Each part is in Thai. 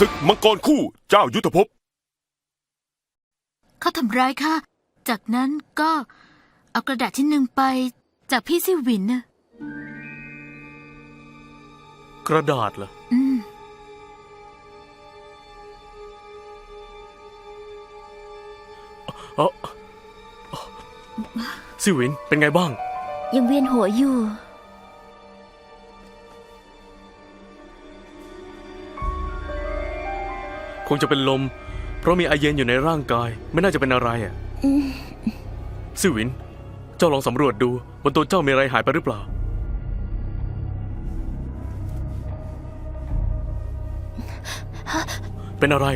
ศึกมังกรคู่เจ้ายุทธภพ เขาทำร้ายค่ะ จากนั้นก็เอากระดาษชิ้นหนึ่งไปจากพี่ซิวินน่ะกระดาษเหรอ อืม เออซิวินเป็นไงบ้าง ยังเวียนหัวอยู่ คงจะเป็นลม เพราะมีไอเย็นอยู่ในร่างกาย ไม่น่าจะเป็นอะไรอะซิวิน เจ้าลองสำรวจดูบนตัวเจ้ามีอะไรหายไปหรือเปล่า เป็นอะไร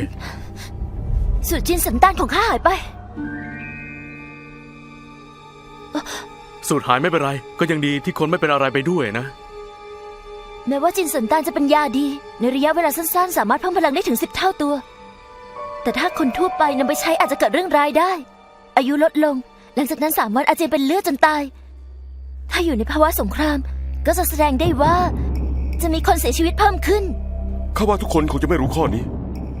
สูตรจินสันตานของข้าหายไป สูตรหายไม่เป็นไร ก็ยังดีที่คนไม่เป็นอะไรไปด้วยนะ แม้ว่าจินสันตานจะเป็นยาดี ในระยะเวลาสั้นๆ สามารถเพิ่มพลังได้ถึงสิบเท่าตัว แต่ถ้าคนทั่วไปนำไปใช้อาจจะเกิดเรื่องร้ายได้ อายุลดลง หลังจากนั้นสามวันอาจจะเป็นเลือดจนตาย ถ้าอยู่ในภาวะสงคราม ก็จะแสดงได้ว่า จะมีคนเสียชีวิตเพิ่มขึ้น ข้าว่าทุกคนคงจะไม่รู้ข้อนี้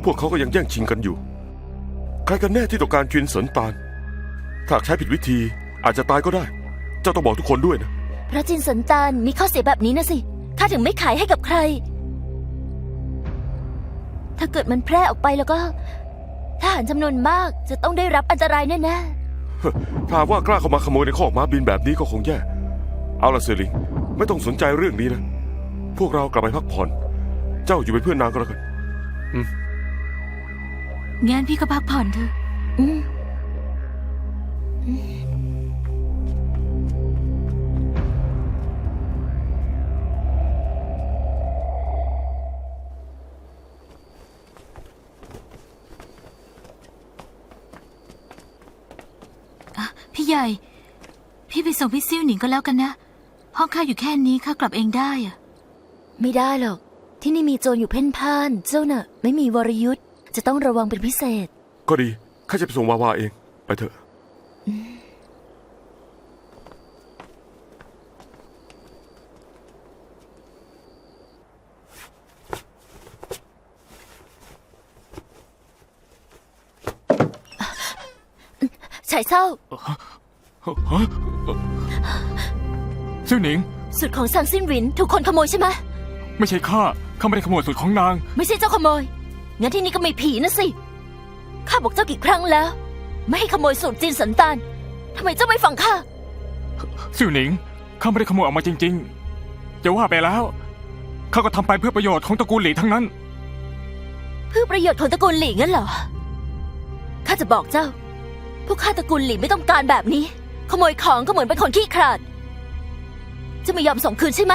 พวกเขาก็ยังแย่งชิงกันอยู่ ใครกันแน่ที่ต้องการจุนเสรินตานถ้าหากใช้ผิดวิธีอาจจะตายก็ได้ เจ้าต้องบอกทุกคนด้วยนะเพราะจินสันตานมีข้อเสียแบบนี้นะสิ ข้าถึงไม่ขายให้กับใคร ถ้าเกิดมันแพร่ออกไปแล้วก็ทหารจำนวนมากจะต้องได้รับอันตรายแน่ถ้าหากว่ากล้าเข้ามาขโมยในข้อกม้าบินแบบนี้ก็คงแย่ เอาละเซลิง ไม่ต้องสนใจเรื่องนี้นะ พวกเรากลับไปพักผ่อน เจ้าอยู่เป็นเพื่อนนางก็แล้วกัน งั้นพี่ก็พักผ่อนเถอะ ๆอืม หญ่ พี่ไปส่งพี่ซิ่วหนิงก็แล้วกันนะ ห้องข้าอยู่แค่นี้ข้ากลับเองได้อะไม่ได้หรอก ที่นี่มีโจรอยู่เพ่นพ่าน เจ้าน่ะ ไม่มีวรยุทธ์จะต้องระวังเป็นพิเศษ ก็ดี ข้าจะไปส่งวาวาเอง ไปเถอะ ฉายเศร้า เจ้าหนิง สุดของซางซินหวินถูกคนขโมยใช่ไหมไม่ใช่ข้าข้าไม่ได้ขโมยสูตรของนาง ไม่ใช่เจ้าขโมย งั้นที่นี่ก็มีผีนะสิ ข้าบอกเจ้ากี่ครั้งแล้ว ไม่ให้ขโมยสูตรจีนสันตานทำไมเจ้าไม่ฟังข้าซิ่วหนิงข้าไม่ได้ขโมยออกมาจริงๆจะว่าไปแล้วข้าก็ทำไปเพื่อประโยชน์ของตระกูลหลีทั้งนั้น เพื่อประโยชน์ของตระกูลหลี่งั้นเหรอ ข้าจะบอกเจ้า พวกข้าตระกูลหลี่ไม่ต้องการแบบนี้ ขโมยของก็เหมือนเป็นคนขี้ขลาด จะไม่ยอมส่งคืนใช่ไหม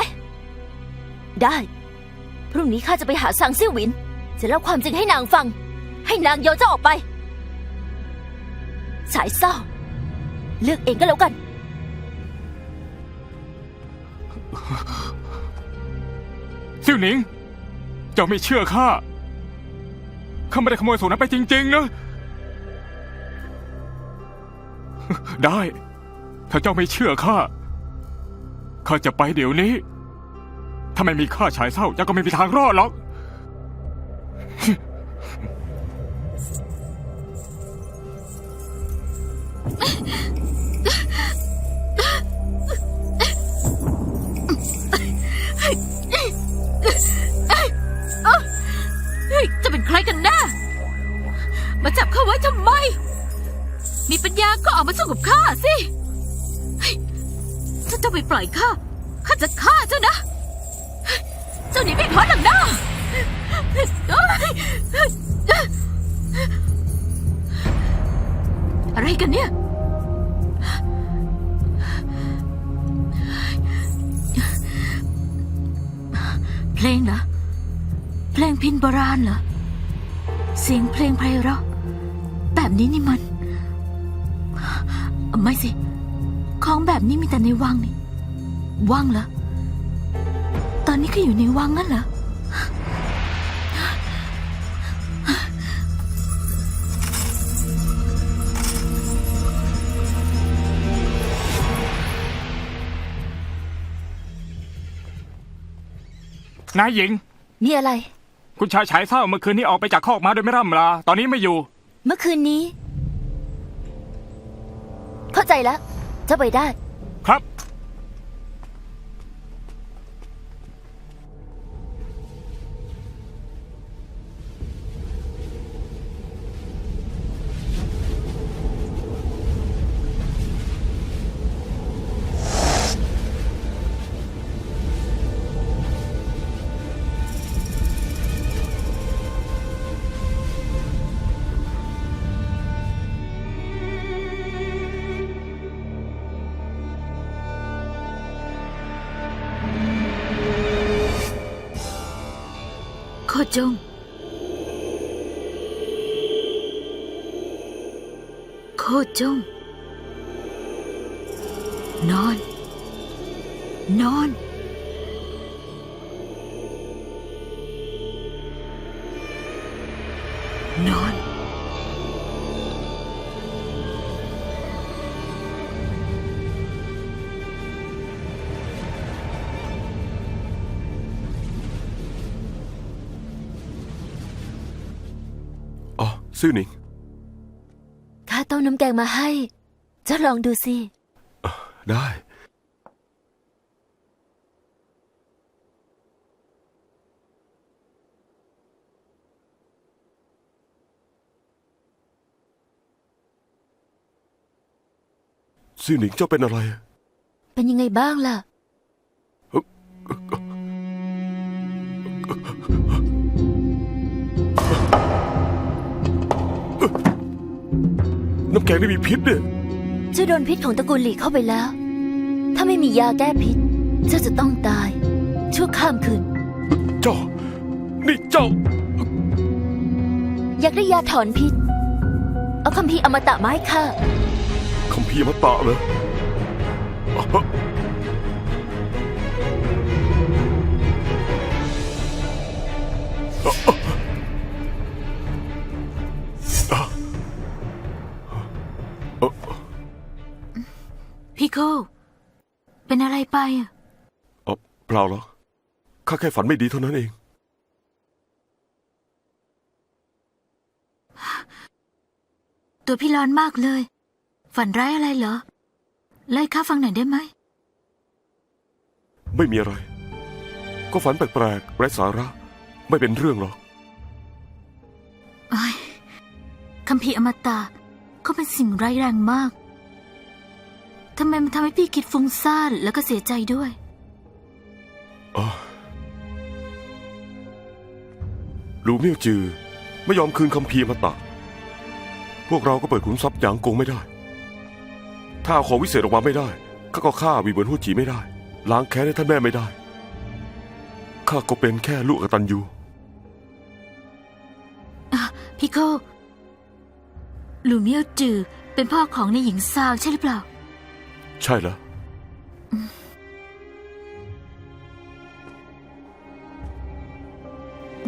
ได้ พรุ่งนี้ข้าจะไปหาซางซิ่วหวิน จะเล่าความจริงให้นางฟัง ให้นางโยนเจ้าออกไป สายเศร้า เลือกเองก็แล้วกัน ซิ่วหนิง เจ้าไม่เชื่อข้า ข้าไม่ได้ขโมยสูตรนั้นไปจริง ๆ นะ ได้ ถ้าเจ้าไม่เชื่อข้า ข้าจะไปเดี๋ยวนี้ ถ้าไม่มีข้าฉายเศร้าเจ้าก็ไม่มีทางรอดหรอกเฮ้ยจะเป็นใครกันแน่มาจับข้าไว้ทำไม มีปัญญาก็ออกมาสู้กับข้าสิ เจ้าไม่ปล่อยข้า ข้าจะฆ่าเจ้านะ เจ้าหนีไม่พ้นหรอกนะอะไรกันเนี่ย เพลงเหรอ เพลงพินโบราณเหรอ เสียงเพลงไพเราะแบบนี้นี่มัน ไม่สิ ของแบบนี้มีแต่ในวังนี่ วังเหรอ ตอนนี้ก็อยู่ในวังงั้นเหรอ นายหญิง มีอะไร คุณชายฉายเศร้าเมื่อคืนนี้ออกไปจากคอกมาโดยไม่ร่ำลา ตอนนี้ไม่อยู่ เมื่อคืนนี้ เข้าใจแล้ว เจ้าไปได้ ครับ โคจง โคจง นอน นอนน อ๋อซื่อหนิงข้าต้มน้ำแกงมาให้ เจ้าลองดูสิ ได้ ซื่อหนิงเจ้าเป็นอะไรเป็นยังไงบ้างล่ะ น้ำแกงนี่มีพิษเนี่ยเจ้าโดนพิษของตระกูลหลีเข้าไปแล้ว ถ้าไม่มียาแก้พิษ เจ้าจะต้องตาย ชั่วข้ามคืน เจ้า นี่เจ้า อยากได้ยาถอนพิษ เอาคัมภีร์อมตะมาให้ข้าคำพีร์อมตะเหรออะฮะอะ พี่โคเป็นอะไรไปอะอะเปล่าหรอกข้าแค่ฝันไม่ดีเท่านั้นเอง ตัวพี่ร้อนมากเลย ฝันร้ายอะไรเหรอไล่ข้าฟังหน่อยได้ไหม ไม่มีอะไร ก็ฝันแปลกๆไร้สาระ ไม่เป็นเรื่องหรอก โอ้ยคัมภีร์อมตะก็เป็นสิ่งร้ายแรงมาก ทำไมมันทำให้พี่คิดฟุ้งซ่านแล้วก็เสียใจด้วย อ๋อลูเมี่ยวจือ ไม่ยอมคืนคำพีร์มาตะ พวกเราก็เปิดขุนทรัพย์หยางกงไม่ได้ ถ้าเอาของวิเศษออกมาไม่ได้ข้าก็ฆ่าวีเหวินหัวจีไม่ได้ ล้างแค้นให้ท่านแม่ไม่ได้ข้าก็เป็นแค่ลูกกตัญญูพี่โคหลูเมียวจือเป็นพ่อของในายหญิงซาวใช่หรือเปล่า ใช่แล้ว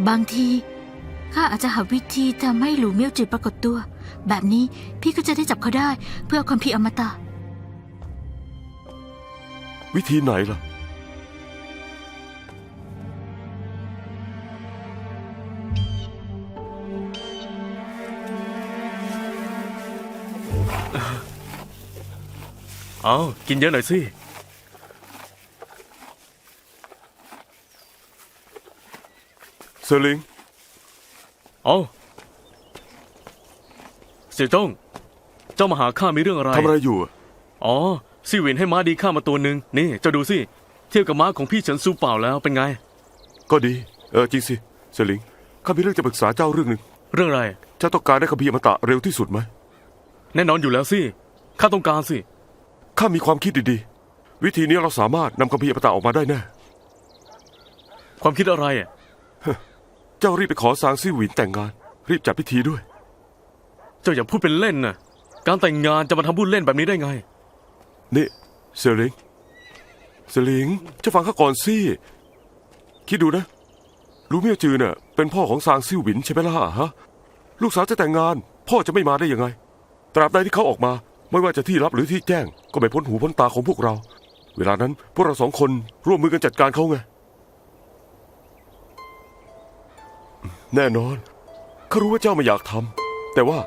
บางทีข้าอาจจะหาวิธีทำให้หลูเมียวจือปรากฏตัว แบบนี้พี่ก็จะได้จับเขาได้เพื่อเอาคัมภีร์อมตะ วิธีไหนล่ะ เอากินเยอะหน่อยสิ เซอร์ลิงเอาเสี่ยจ้ง เจ้ามาหาข้ามีเรื่องอะไร ทำอะไรอยู่อะอ๋อซี่หวินให้ม้าดีข้ามาตัวหนึ่งนี่ เจ้าดูสิ เทียบกับม้าของพี่เฉินซูเปล่าแล้วเป็นไง ก็ดี เออจริงสิ เซอร์ลิงข้ามีเรื่องจะปรึกษาเจ้าเรื่องหนึ่งเรื่องอะไร เจ้าต้องการได้คำพีร์อมตะเร็วที่สุดไหม แน่นอนอยู่แล้วสิ ข้าต้องการสิ ข้ามีความคิดดีๆ วิธีนี้เราสามารถนำคำพีร์อมตะออกมาได้แน่ ความคิดอะไรอะ เจ้ารีบไปขอซางซี่หวินแต่งงาน รีบจัดพิธีด้วย เจ้าอย่าพูดเป็นเล่นนะการแต่งงานจะมาทำพูดเล่นแบบนี้ได้ไง นี่เซอร์ลิงเซอร์ลิงเจะฟังข้าก่อนสิคิดดูนะ รู้เมียวจือเน่ะเป็นพ่อของซางซิ่วหวินใช่ไหมล่ะฮะ ลูกสาวจะแต่งงาน พ่อจะไม่มาได้ยังไง ตราบใดที่เขาออกมา ไม่ว่าจะที่ลับหรือที่แจ้ง ก็ไม่พ้นหูพ้นตาของพวกเรา เวลานั้นพวกเราสองคนร่วมมือกันจัดการเขาไง แน่นอนข้ารู้ว่าเจ้าไม่อยากทำแต่ว่า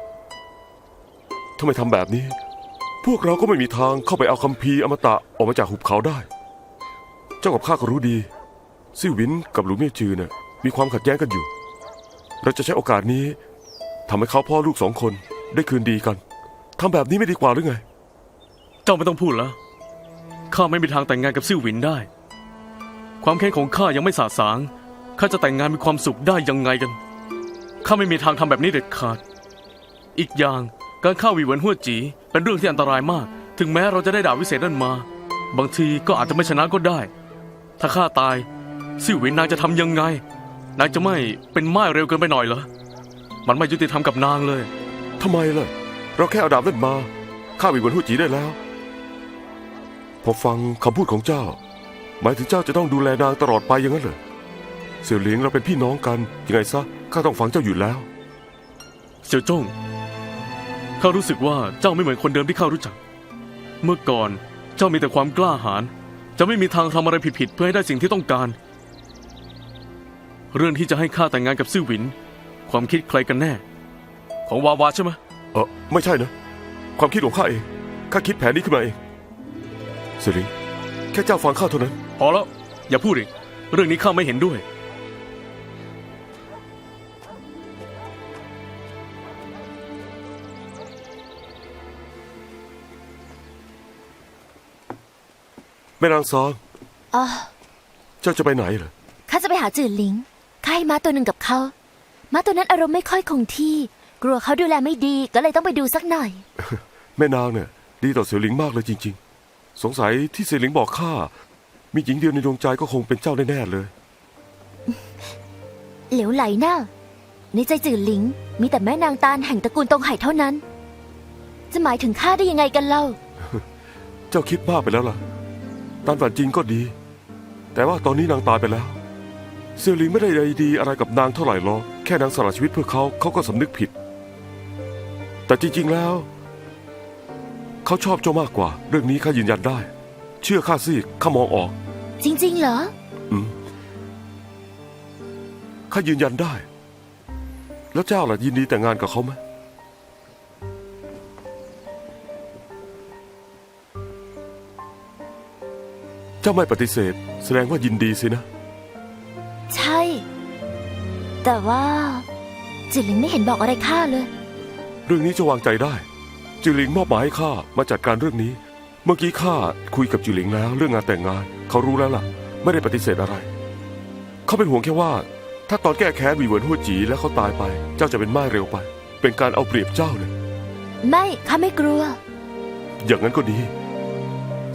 ทำไมทำแบบนี้ พวกเราก็ไม่มีทางเข้าไปเอาคัมภีร์อมตะออกมาจากหุบเขาได้ เจ้ากับข้าก็รู้ดี ซิวินกับหลูเมี่ยจือเนี่ยมีความขัดแย้งกันอยู่ เราจะใช้โอกาสนี้ทำให้เขาพ่อลูกสองคนได้คืนดีกัน ทำแบบนี้ไม่ดีกว่าหรือไง เจ้าไม่ต้องพูดแล้ว ข้าไม่มีทางแต่งงานกับซิ่วหวินได้ ความแค้นของข้ายังไม่สาสาง ข้าจะแต่งงานมีความสุขได้ยังไงกัน ข้าไม่มีทางทำแบบนี้เด็ดขาด อีกอย่างการฆ่าหวีเหวินหัวจี เป็นเรื่องที่อันตรายมาก ถึงแม้เราจะได้ดาบวิเศษนั่นมา บางทีก็อาจจะไม่ชนะก็ได้ ถ้าข้าตายซิ่วหวินนางจะทำยังไง นางจะไม่เป็นไม้เร็วเกินไปหน่อยเหรอ มันไม่ยุติธรรมกับนางเลย ทำไมล่ะ เราแค่เอาดาบเล่นมาข้าวิวนหูจีได้แล้ว พอฟังคำพูดของเจ้า หมายถึงเจ้าจะต้องดูแลนางตลอดไปอย่างนั้นเหรอเสี่ยวเหลียงเราเป็นพี่น้องกันยังไงซะข้าต้องฟังเจ้าอยู่แล้ว เสี่ยวจ้งข้ารู้สึกว่าเจ้าไม่เหมือนคนเดิมที่ข้ารู้จัก เมื่อก่อนเจ้ามีแต่ความกล้าหาญจะไม่มีทางทำอะไรผิดๆเพื่อให้ได้สิ่งที่ต้องการ เรื่องที่จะให้ข้าแต่งงานกับซื่อหวิน ความคิดใครกันแน่ ของวาวาใช่ไหม เออไม่ใช่นะ ความคิดของข้าเอง ข้าคิดแผนนี้ขึ้นมาเองเสี่ยวเหลียงแค่เจ้าฟังข้าเท่านั้น พอแล้ว อย่าพูดอีก เรื่องนี้ข้าไม่เห็นด้วย แม่นางซองอ๋อเจ้าจะไปไหนเหรอข้าจะไปหาจืดหลิงข้าให้ม้าตัวหนึ่งกับเขาม้าตัวนั้นอารมณ์ไม่ค่อยคงที่ กลัวเขาดูแลไม่ดีก็เลยต้องไปดูสักหน่อย แม่นางเนี่ยดีต่อเสี่ยวหลิงมากเลยจริง ๆ สงสัยที่เสี่ยวหลิงบอกข้ามีหญิงเดียวในดวงใจก็คงเป็นเจ้าแน่ๆเลย เหลวไหลน่าในใจจืดหลิง มีแต่แม่นางตาลแห่งตระกูลตงไห่เท่านั้น จะหมายถึงข้าได้ยังไงกันเล่า เจ้าคิดมากไปแล้วล่ะ ตามฝันจริงก็ดี แต่ว่าตอนนี้นางตายไปแล้วเซียวหลิงไม่ได้ใยดีอะไรกับนางเท่าไหร่หรอกแค่นางสละชีวิตเพื่อเขาเขาก็สำนึกผิด แต่จริงๆแล้ว เขาชอบเจ้ามากกว่า เรื่องนี้ข้ายืนยันได้ เชื่อข้าสิข้ามองออก จริง ๆ เหรอ อืมข้ายืนยันได้ แล้วเจ้าล่ะยินดีแต่งงานกับเขาไหมเจ้าไม่ปฏิเสธ แสดงว่ายินดีสินะ ใช่ แต่ว่าจืดหลิงไม่เห็นบอกอะไรข้าเลย เรื่องนี้จะวางใจได้ จิวหลิงมอบหมายให้ข้ามาจัดการเรื่องนี้ เมื่อกี้ข้าคุยกับจิวหลิงแล้วเรื่องงานแต่งงาน เขารู้แล้วล่ะ ไม่ได้ปฏิเสธอะไร เขาเป็นห่วงแค่ว่า ถ้าตอนแก้แค้นหวีเหวินหัวจีแล้วเขาตายไป เจ้าจะเป็นม่ายเร็วไป เป็นการเอาเปรียบเจ้าเลย ไม่ข้าไม่กลัว อย่างนั้นก็ดี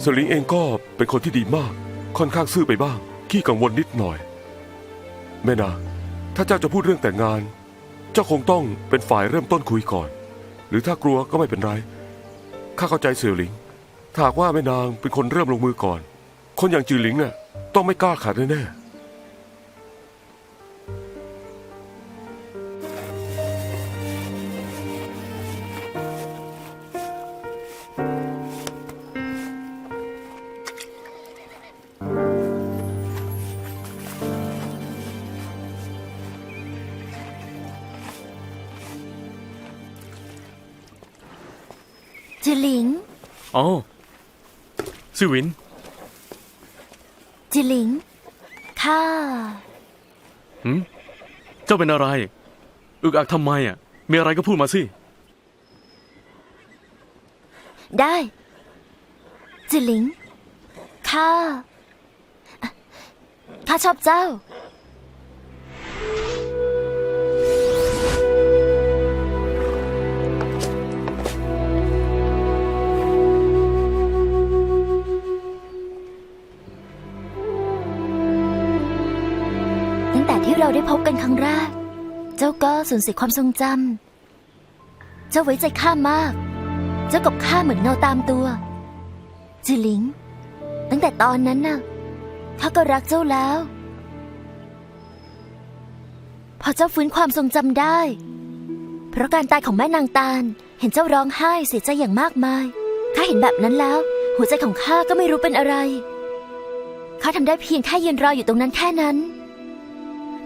สลิงเองก็เป็นคนที่ดีมาก ค่อนข้างซื่อไปบ้าง ขี้กังวลนิดหน่อย แม่นางถ้าเจ้าจะพูดเรื่องแต่งงาน เจ้าคงต้องเป็นฝ่ายเริ่มต้นคุยก่อน หรือถ้ากลัวก็ไม่เป็นไร ข้าเข้าใจเสี่ยวหลิงถ้าหากว่าแม่นางเป็นคนเริ่มลงมือก่อน คนอย่างจือหลิงเนี่ยต้องไม่กล้าขาดแน่ๆ จืดหลิง อ๋อซื่อหวิน จืดหลิง ข้า หืมเจ้าเป็นอะไร อึกอักทำไมอะ มีอะไรก็พูดมาสิ ได้ จืดหลิง ข้า ข้าชอบเจ้า ได้พบกันครั้งแรก เจ้าก็สูญเสียความทรงจำ เจ้าไว้ใจข้ามาก เจ้ากับข้าเหมือนเงาตามตัว จิหลิง ตั้งแต่ตอนนั้นน่ะ ข้าก็รักเจ้าแล้ว พอเจ้าฟื้นความทรงจำได้ เพราะการตายของแม่นางตาล เห็นเจ้าร้องไห้เสียใจอย่างมากมาย ข้าเห็นแบบนั้นแล้ว หัวใจของข้าก็ไม่รู้เป็นอะไร ข้าทำได้เพียงแค่ยืนรออยู่ตรงนั้นแค่นั้น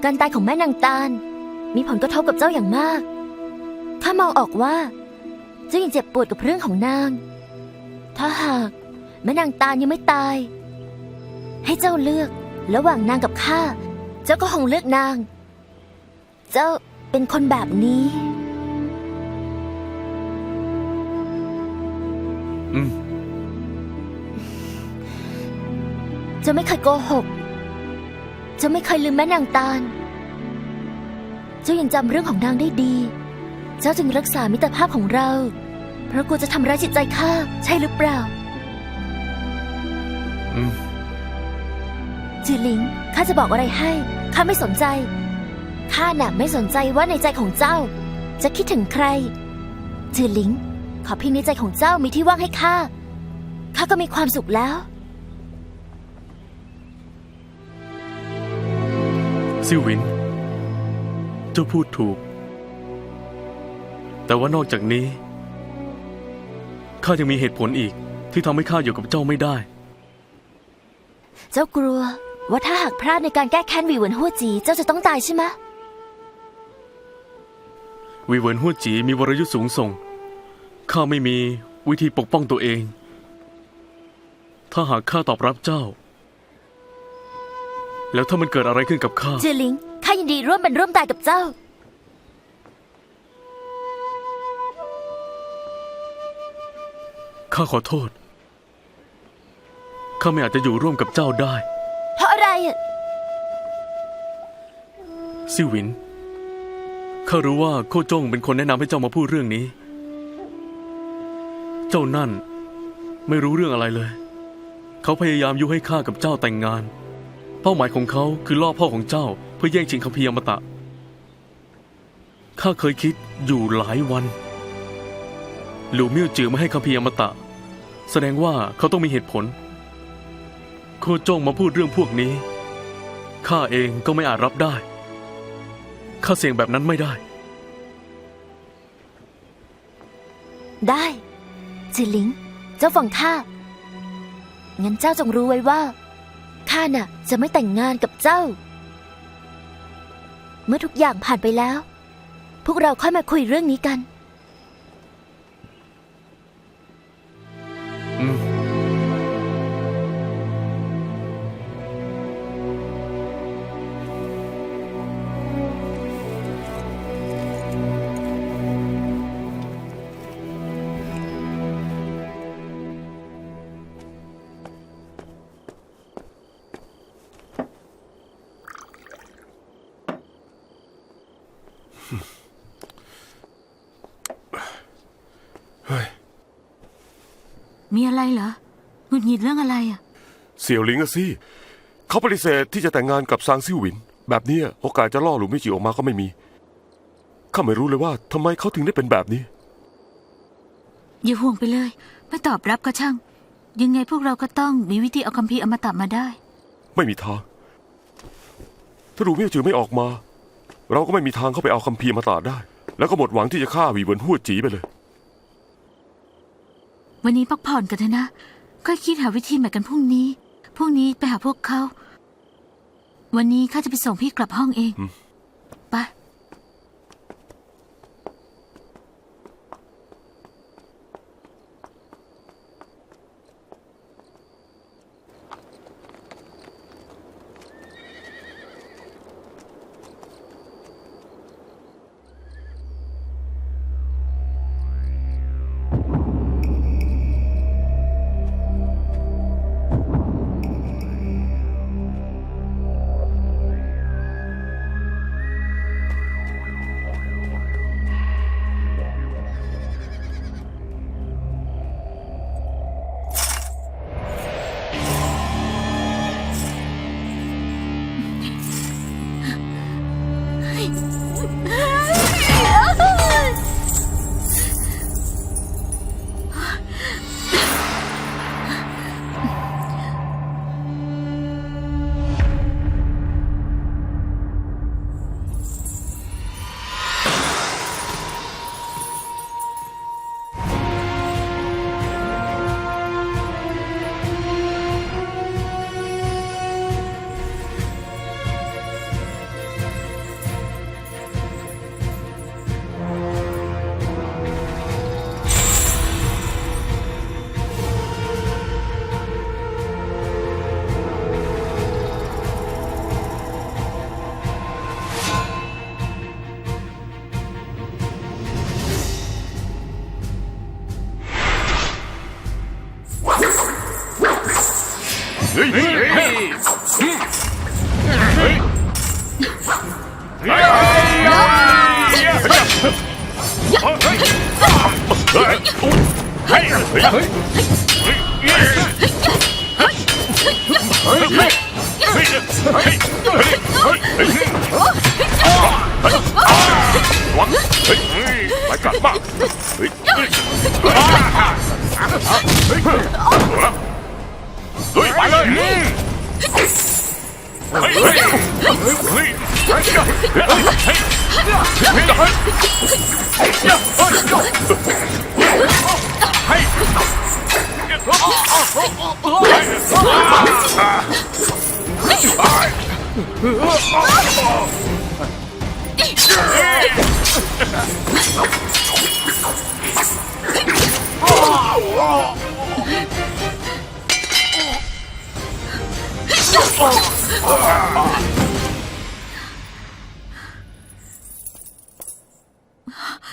การตายของแม่นางตาล มีผลกระทบกับเจ้าอย่างมาก ข้ามองออกว่า เจ้ายังเจ็บปวดกับเรื่องของนาง ถ้าหากแม่นางตาลยังไม่ตาย ให้เจ้าเลือกระหว่างนางกับข้า เจ้าก็คงเลือกนาง เจ้าเป็นคนแบบนี้ อืม เจ้าไม่เคยโกหก เจ้าไม่เคยลืมแม่นางตาล เจ้ายังจำเรื่องของนางได้ดี เจ้าจึงรักษามิตรภาพของเรา เพราะกลัวจะทำร้ายจิตใจข้าใช่หรือเปล่า อืม จือหลิงข้าจะบอกอะไรให้ข้าไม่สนใจข้าน่ะไม่สนใจว่าในใจของเจ้า จะคิดถึงใคร จือหลิง ขอเพียงในใจของเจ้ามีที่ว่างให้ข้าข้าก็มีความสุขแล้ว ซิ่วหวิน เจ้าพูดถูก แต่ว่านอกจากนี้ข้ายังมีเหตุผลอีกที่ทำให้ข้าอยู่กับเจ้าไม่ได้ เจ้ากลัวว่าถ้าหากพลาดในการแก้แค้นหวีเหวินหัวจี เจ้าจะต้องตายใช่ไหมะวีเหวินหัวจีมีวรยุทธ์สูงส่ง ข้าไม่มีวิธีปกป้องตัวเอง ถ้าหากข้าตอบรับเจ้า แล้วถ้ามันเกิดอะไรขึ้นกับข้าจือหลิง ข้ายินดีร่วมเป็นร่วมตายกับเจ้า ข้าขอโทษ ข้าไม่อาจจะอยู่ร่วมกับเจ้าได้ เพราะอะไรอะซิ่วหวิน ข้ารู้ว่าโคจงเป็นคนแนะนำให้เจ้ามาพูดเรื่องนี้ เจ้านั่น ไม่รู้เรื่องอะไรเลย เขาพยายามยุให้ข้ากับเจ้าแต่งงาน เป้าหมายของเขาคือล่อพ่อของเจ้า เพื่อแย่งชิงคัมภีร์อมตะ ข้าเคยคิดอยู่หลายวันหลูมี่ยวจือไม่ให้คัมภีร์อมตะ แสดงว่าเขาต้องมีเหตุผล โคจงมาพูดเรื่องพวกนี้ ข้าเองก็ไม่อาจรับได้ ข้าเสี่ยงแบบนั้นไม่ได้ ได้จือหลิง เจ้าฟังข้างั้นเจ้าจงรู้ไว้ว่า ข้าน่ะ จะไม่แต่งงานกับเจ้า เมื่อทุกอย่างผ่านไปแล้ว พวกเราค่อยมาคุยเรื่องนี้กัน มีอะไรเหรอหงุดหงิดเรื่องอะไรอะ เสี่ยวหลิงอะสิเขาปฏิเสธที่จะแต่งงานกับซางซิ่วหวิน แบบเนี้ยโอกาสจะล่อหลุมมิจิออกมาก็ไม่มีข้าไม่รู้เลยว่าทำไมเขาถึงได้เป็นแบบนี้ อย่าห่วงไปเลย ไม่ตอบรับก็ช่าง ยังไงพวกเราก็ต้องมีวิธีเอาคัมภีร์อมตะมาได้ ไม่มีทาง ถ้าหลูเมี่ยวจือไม่ออกมา เราก็ไม่มีทางเข้าไปเอาคัมภีร์มาตราได้ แล้วก็หมดหวังที่จะฆ่าหวีเหวินหัวจีไปเลย วันนี้พักผ่อนกันเถอะนะก็คิดหาวิธีใหม่กันพรุ่งนี้ พรุ่งนี้ไปหาพวกเขา วันนี้ข้าจะไปส่งพี่กลับห้องเอง อืม เฮ้ยไปเลยเฮ้ยเฮ้ยเฮ้ยเฮ้ยเ Oh!